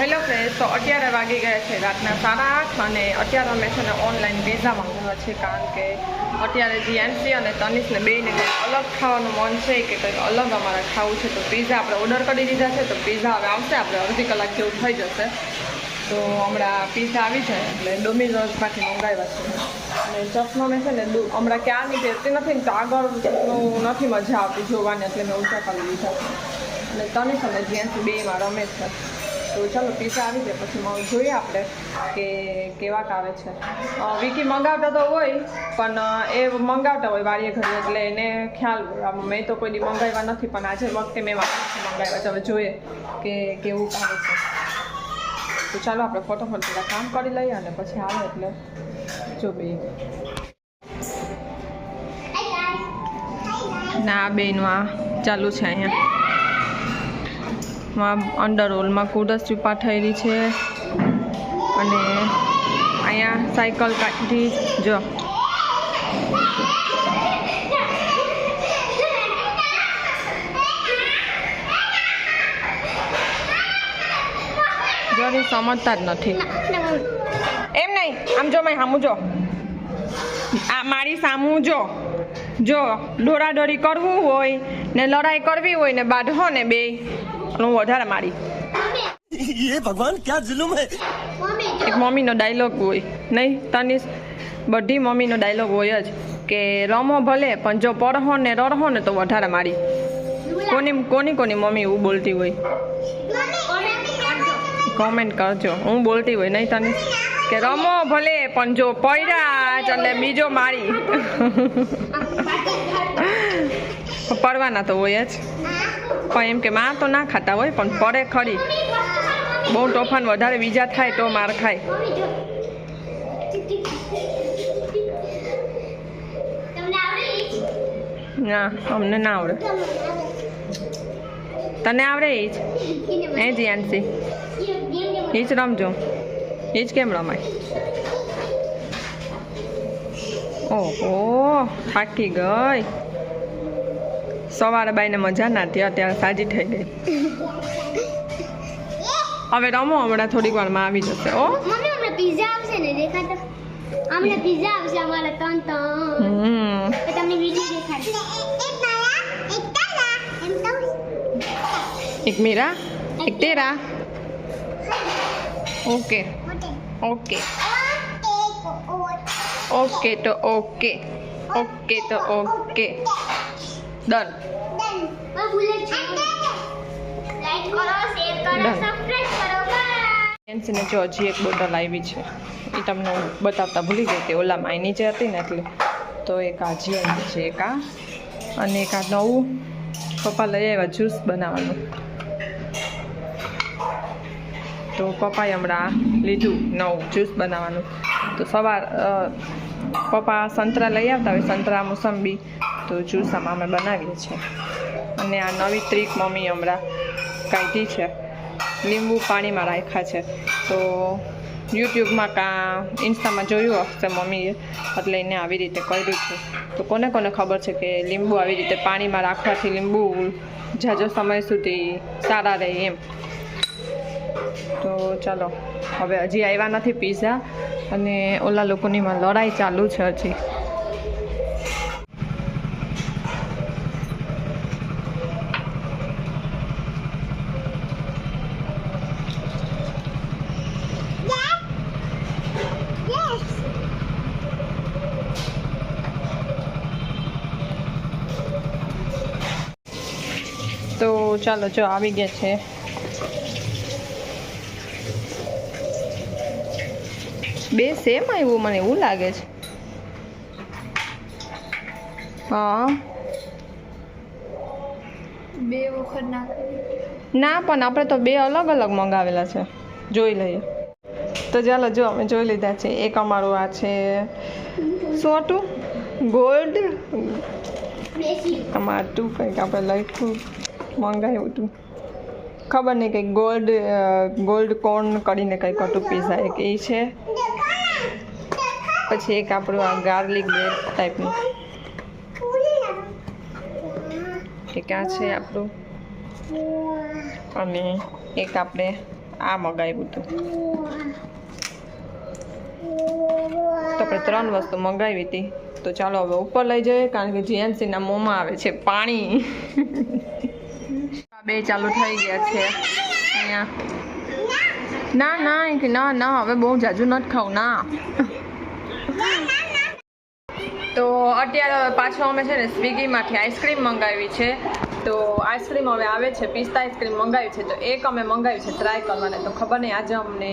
Hello friend તો અત્યારે વાગી ગયા છે રાતના સાડા આઠ અને અત્યારે અમે છે ને ઓનલાઈન પીઝા મંગાવ્યા છે કારણ કે અત્યારે જીએનસી અને તનિષને બેને કંઈક અલગ ખાવાનું મન છે કે કંઈક અલગ અમારે ખાવું છે, તો પીઝા આપણે ઓર્ડર કરી દીધા છે, તો પીઝા હવે આવશે, આપણે અડધી કલાક જેવું થઈ જશે. તો હમણાં પીઝા આવી જાય, એટલે ડોમિનોઝમાંથી મંગાવ્યા છે. અને ચશ્મા મેં છે ને હમણાં ક્યાંની પહેરતી નથી ને તો આગળનું નથી મજા આવતી જોવાની, એટલે મેં ઊંચા કરી દીધા અને તનિષ અને જીએનસી બેમાં રમે છે. તો ચાલો પીઝા આવી જાય. પછી જોઈએ આપણે કે કેવાક આવે છે. વિકી મંગાવતા તો હોય પણ એ મંગાવતા હોય વાળીએ ઘરે એટલે એને ખ્યાલ હોય. મેં તો કોઈ દી મંગાવ્યા નથી પણ આજે વખતે મેં મંગાવ્યા છે. હવે જોઈએ કે કેવું આવે છે. તો ચાલો આપણે ફટોફટ પહેલાં કામ કરી લઈએ અને પછી આવે એટલે જો બે. ના બેન આ ચાલુ છે અહીંયા. માં અંડર હોલમાં કુડસ ચૂપા થયેલી છે. અને અહીંયા સાયકલ કાઢી, જો. જરી સમજતા જ નથી. એમ નહીં, આમ જો મેં સામું જો. આ મારી સામું જો. જો, દોરાદોરી કરવું હોય ને લડાઈ કરવી હોય ને બાંધો ને બે અને હું વધારે મારી. એ ભગવાન ક્યાં જુલુમ હે? એક મમ્મીનો ડાયલોગ હોય. નહીં તનિષ બધી મમ્મીનો ડાયલોગ હોય જ કે રમો ભલે પણ જો પરહો ને રરહો ને તો વધારે મારી. કોની કોની કોની મમ્મી હું બોલતી હોય? કોમેન્ટ કરજો. હું બોલતી હોય નહીં તને કે રમો ભલે પણ જો પડ્યા એટલે બીજો મારી. પડવાના તો હોય જ. પણ એમ કે માં તો ના ખાતા હોય, પણ પડે ખરી. બહુ તોફાન વધારે, બીજા થાય તો માર ખાય. ના, અમને ના આવડે. તને આવડે એ જ? એ જ યાનસી એ જ રમજો. એ જ કેમ રમાય? ઓહો થાકી ગઈ. સવારે બાઈને મજા ના હતી અત્યારે સાજી થઈ ગઈ. હવે રમો હમણાં થોડીક વારમાં આવી જશે ઓ મમ્મી હમણાં પીઝા આવશે ને દેખાતો? અમને પીઝા આવશે અમારા ત્રણ ત્રણ. તો તમને વીડિયો દેખાડું. એક મીરા એક તેરા ઓકે. ઓકે. ઓકે તો ઓકે. ઓકે તો ઓકે. ડન એન્સીને જો હજી એક બોટલ આવી છે. એ તમને બતાવતા ભૂલી ગઈ હતી. ઓલામાં એની નીચે હતી ને એટલે. તો એક આ હજી આવી છે એક આ. અને એક આ નવું. પપ્પા લઈ આવ્યા જ્યુસ બનાવવાનું. તો પપ્પાએ હમણાં લીધું નવું જ્યુસ બનાવવાનું. તો સવાર પપ્પા સંતરા લઈ આવતા હોય, સંતરા, મોસંબી, તો જ્યુસ આમાં અમે બનાવીએ છીએ. અને આ નવી ત્રીક મમ્મી હમણાં કાઢી છે. લીંબુ પાણીમાં રાખ્યા છે. તો યુટ્યુબમાં કાં ઇન્સ્ટામાં જોયું હશે મમ્મીએ, એટલે એને આવી રીતે કર્યું છે. તો કોને કોને ખબર છે કે લીંબુ આવી રીતે પાણીમાં રાખવાથી લીંબુ જાજો સમય સુધી સારા રહે એમ. તો ચાલો, હવે હજી આવ્યા નથી પીઝા. અને ઓલા લોકોની લડાઈ ચાલુ છે હજી. તો ચાલો જો આવી ગયા છે. બે સેમ આવ્યું મને એવું લાગે છે. હા. બે વખત ના પણ આપણે તો બે અલગ અલગ મંગાવેલા છે. જોઈ લઈએ. તો ચાલો જો અમે જોઈ લીધા છે. એક અમારું આ છે. શું હતું? ગોલ્ડ અમારું હતું કંઈક આપણે લખ્યું મંગાવ્યું હતું. ખબર નહીં કંઈક ગોલ્ડ ગોલ્ડ કોર્ન કરીને કંઈક હતું પીઝા એક એ છે. પછી એક આપણું આ ગાર્લિક બ્રેડ ટાઈપનું એક આ છે આપણું? અને એક આપણે આ મગાવ્યું હતું. તો આપણે ત્રણ વસ્તુ મંગાવી હતી. તો ચાલો હવે ઉપર લઈ જઈએ, કારણ કે જીએનસીના મોંમાં આવે છે પાણી. બે ચાલુ થઈ ગયા છે. અહીંયા. ના ના ના, હવે બહુ જાજુ નથી ખાવું, ના. તો અત્યારે પાછો અમે છે ને સ્વિગીમાંથી આઈસ્ક્રીમ મંગાવી છે. તો આઈસ્ક્રીમ હવે આવે છે, પિસ્તા આઈસ્ક્રીમ મંગાવી છે. તો એક અમે મંગાવી છે ટ્રાય કરવાને. તો ખબર નહીં, આજે અમને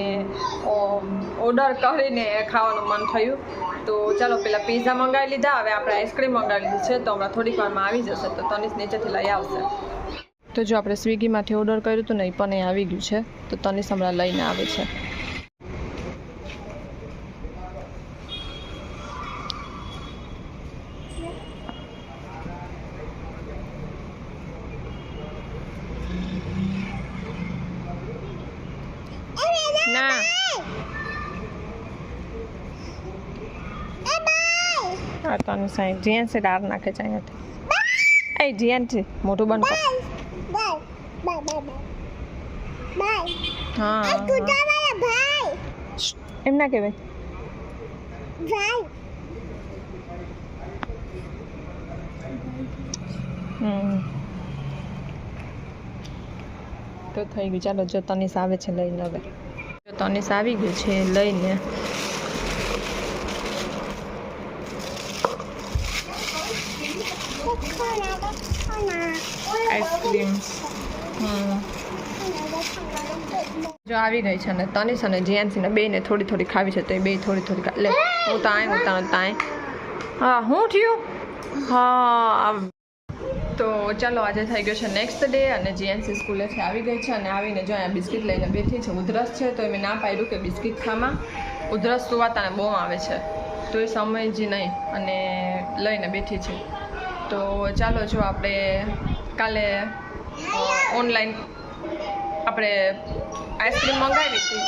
ઓર્ડર કરીને ખાવાનું મન થયું. તો ચાલો, પેલા પિઝા મંગાવી લીધા. હવે આપણે આઈસ્ક્રીમ મંગાવી લીધી છે. તો હમણાં થોડીક વારમાં આવી જશે. તો તનિષ નીચેથી લઈ આવશે. તો જો આપણે સ્વિગીમાંથી ઓર્ડર કર્યું હતું ને, એ પણ એ આવી ગયું છે. તો તનિષ હમણાં લઈને આવે છે ના આ તને સાઈ જીએન છે ડાર નાખે છે અહીંયાથી. એ જીએન છે મોટું બંધ હા. હા. એમ ના કહેવાય. તો થઈ ગયું. ચાલો જો તનિષ આવે છે લઈને હવે. તનિષ આવી ગયું છે લઈને. આઈસ્ક્રીમ જો આવી ગઈ છે અને તનિષ અને જીએનસીને બેને થોડી થોડી ખાવી છે તો એ બે થોડી થોડી લે, હું તાય હું તાય તાય હા હું થયું? હા તો ચાલો, આજે થઈ ગયો છે નેક્સ્ટ ડે અને જીએનસી સ્કૂલેથી આવી ગઈ છે અને આવીને જો અહીંયા બિસ્કિટ લઈને બેઠી છે, ઉધરસ છે, તો એમ ના પાડ્યું કે બિસ્કિટ ખામાં. ઉધરસ સુવાતાને બહુ આવે છે. તો એ સમયજી નહીં અને લઈને બેઠી છે. તો ચાલો જો આપણે કાલે ઓનલાઈન આપણે આઈસ્ક્રીમ મંગાવી હતી.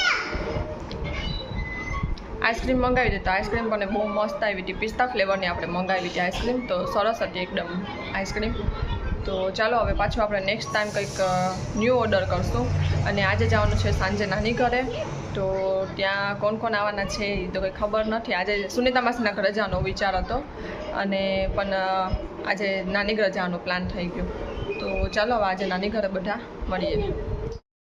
આઈસ્ક્રીમ મંગાવી હતી તો આઈસ્ક્રીમ પણ બહુ મસ્ત આવી હતી. પિસ્તા ફ્લેવરની આપણે મંગાવી હતી આઈસ્ક્રીમ તો સરસ હતી એકદમ આઈસ્ક્રીમ તો ચાલો હવે પાછું આપણે નેક્સ્ટ ટાઈમ કંઈક ન્યૂ ઓર્ડર કરશું. અને આજે જવાનું છે સાંજે નાની ઘરે. તો ત્યાં કોણ કોણ આવવાના છે એ તો કંઈ ખબર નથી. આજે સુનિતા માસીના ઘરે જવાનો વિચાર હતો. અને પણ આજે નાની ઘરે જવાનો પ્લાન થઈ ગયો. તો ચાલો આજે નાની ઘરે બધા મળીએ.